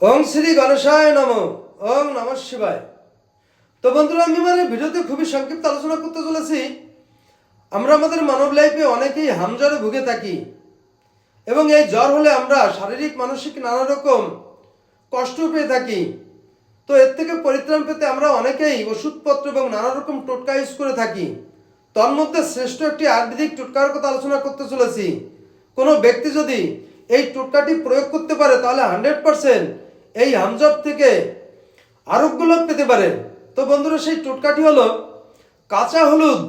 ওং শ্রী গণেশায় নম, ওং নম শিবায়। তো বন্ধুরা, আমি মানে ভিডিওতে খুবই সংক্ষিপ্ত আলোচনা করতে চলেছি। আমরা আমাদের মানব লাইফে অনেকেই হামজ্বরে ভুগে থাকি। এবং এই জ্বর হলে আমরা শারীরিক, মানসিক নানা রকম কষ্ট পেয়ে থাকি। তো এর থেকে পরিত্রাণ পেতে আমরা অনেকেই ওষুধপত্র এবং নানা রকম টোটকা ইউজ করে থাকি। তন্মধ্যে শ্রেষ্ঠ একটি আয়ুর্বেদিক টোটকার কথা আলোচনা করতে চলেছি। কোনো ব্যক্তি যদি এই টোটকাটি প্রয়োগ করতে পারে, তাহলে হান্ড্রেড পারসেন্ট এই হামজব থেকে আরোগ্য লাভ পেতে পারে। তো বন্ধুরা, সেই টোটকাটি হলো কাঁচা হলুদ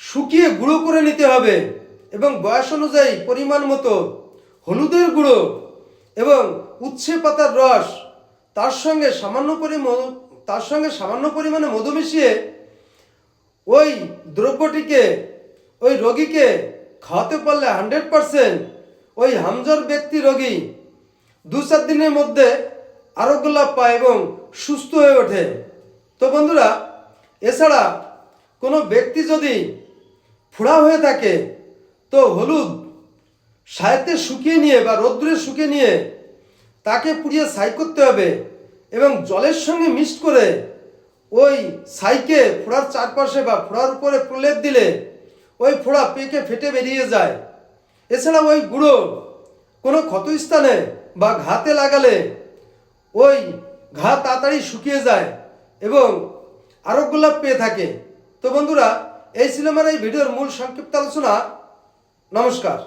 শুকিয়ে গুঁড়ো করে নিতে হবে এবং বয়স অনুযায়ী পরিমাণ মতো হলুদের গুঁড়ো এবং উচ্ছে পাতার রস তার সঙ্গে সামান্য পরিমাণ তার সঙ্গে সামান্য পরিমাণে মধু মিশিয়ে ওই দ্রব্যটিকে, ওই রোগীকে খাওয়াতে পারলে হান্ড্রেড পারসেন্ট ওই হামজর ব্যক্তি রোগী দু চার দিনের মধ্যে আরোগ্য লাভ পায় এবং সুস্থ হয়ে ওঠে। তো বন্ধুরা, এছাড়া কোনো ব্যক্তি যদি ফোড়া হয়ে থাকে, তো হলুদ সাহিত্যে শুকিয়ে নিয়ে বা রৌদ্রে শুকিয়ে নিয়ে তাকে পুড়িয়ে ছাই করতে হবে এবং জলের সঙ্গে মিক্সড করে ওই ছাইকে ফোড়ার চারপাশে বা ফোড়ার উপরে প্রলেপ দিলে ওই ফোড়া পেকে ফেটে বেরিয়ে যায়। এছাড়া ওই গুঁড়ো কোনো ক্ষতস্থানে বা ঘাতে লাগালে ওই ঘা তাড়াতাড়ি শুকিয়ে যায় এবং আরোগ্য লাভ পেয়ে থাকে। তো বন্ধুরা, এই সিনেমার এই ভিডিওর মূল সংক্ষিপ্ত আলোচনা, নমস্কার।